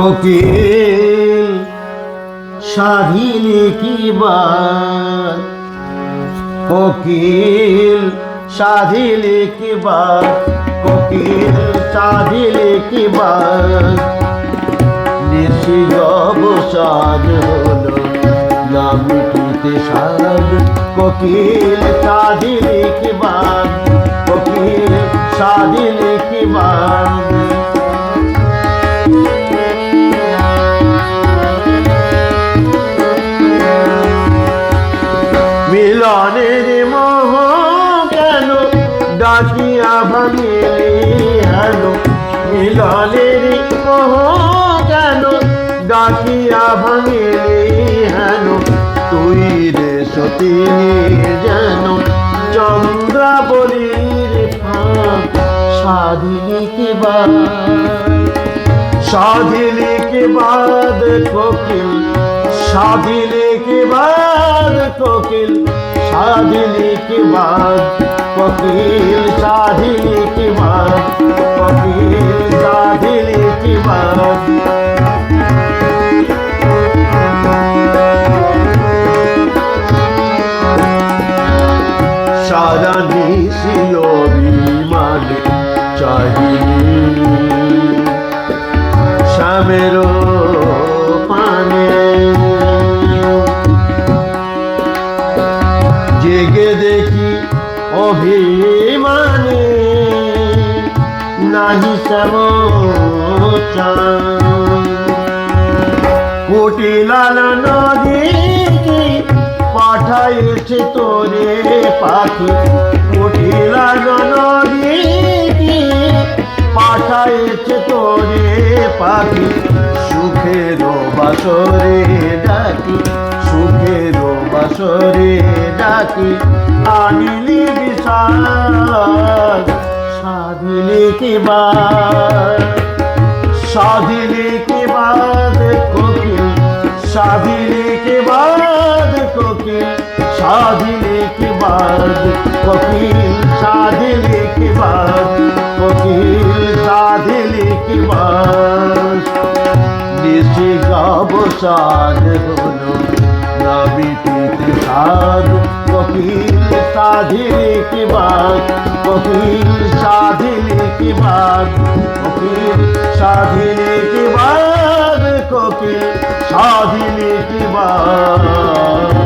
কোকিল স্বাধীনে কি বার? কোকিল সাধিলে কি বার? কোকিল সাধিলে কি বার? নিশি অবসাদ হলো না মিটিতে সাদ কোকিল সাধিলে কি বার? কোকিল সাধিলে কি বার? আসিয়া ভাঙিলিয়ান মিলনের মোহ কেন ডাকিয়া ভাঙিলিয়ান তুই রে সতী যেন চন্দ্রাবলীর ফাঁক সাধিনী কি বা সাধিনী কি বাদ কোকিল কি বাদ কোকিল সাধিলি কি বাদ কোকিল সাধিলি কি বাদ কোকিল সাধিলি কি বাদ। সারা নিশিল বিমানে চাহি দেখি অভিমানে নাহি শ্যাম কুটিলাল নদী পাঠাইছে তোরে পাখি। কুটিলাল নদী পাঠাইছে তোরে পাখি। সুখের বাসরে ডাকি, সুখের বাসরে কি আনিলি বিশ্বাস সাধিলি কি বা সাধিলি কি বাদ কোকিল? সাধিলি কি বাদ কোকিল? সাধিলি কি বাদ কোকিল? সাধিলি কি বাদ কোকিল? সাধিলি কি বাদ নিশি গাব সাধ হলো বিটিতে সাদ কোকিল সাধিলে কি বাদ, কপিল সাধিলে কি বাদ কোকিল সাধিলে কি বাদ কোকিল সাধিলে কি বাদ।